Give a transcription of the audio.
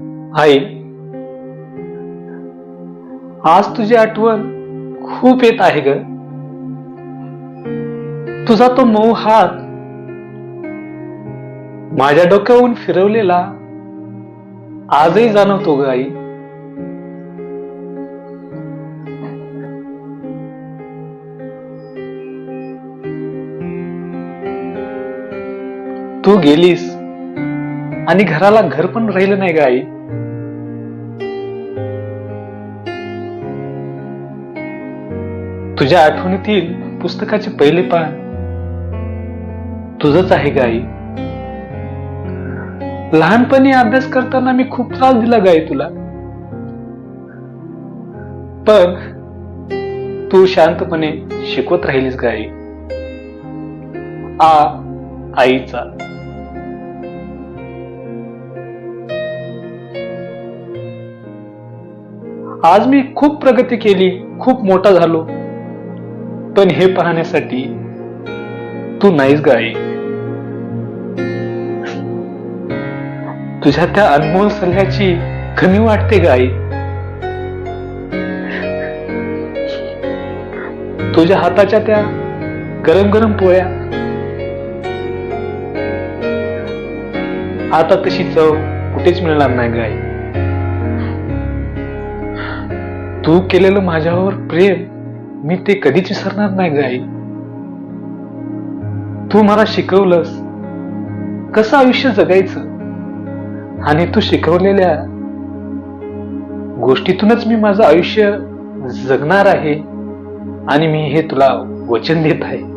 आई आज तुझी आठवण खूप येत आहे ग. तुझा तो मऊ हात माझ्या डोक्यावरून फिरवलेला आजही जाणवतो ग आई. तू गेलीस आणि घराला घर पण राहिलं नाही ग आई. तुझ्या आठवणीतील पुस्तकाचे पहिले पान तुझच आहे गाई लहानपणी अभ्यास करताना मी खूप त्रास दिला गाई तुला. पण तू शांतपणे शिकवत राहिलीस गाई आ आईचा. आज मी खूप प्रगती केली खूप मोठा झालो. पण हे पाहण्यासाठी तू नाहीस गाई तुझ्या त्या अनमोल सल्ल्याची कमी वाटते गाई तुझ्या हाताच्या त्या गरम गरम पोळ्या. आता तशी चव कुठेच मिळणार नाही गाई तू केलेलं माझ्यावर प्रेम मी ते कधीच विसरणार नाही गाई तू मला शिकवलंस कसं आयुष्य जगायचं? आणि तू शिकवलेल्या गोष्टीतूनच मी माझं आयुष्य जगणार आहे आणि मी हे तुला वचन देत आहे.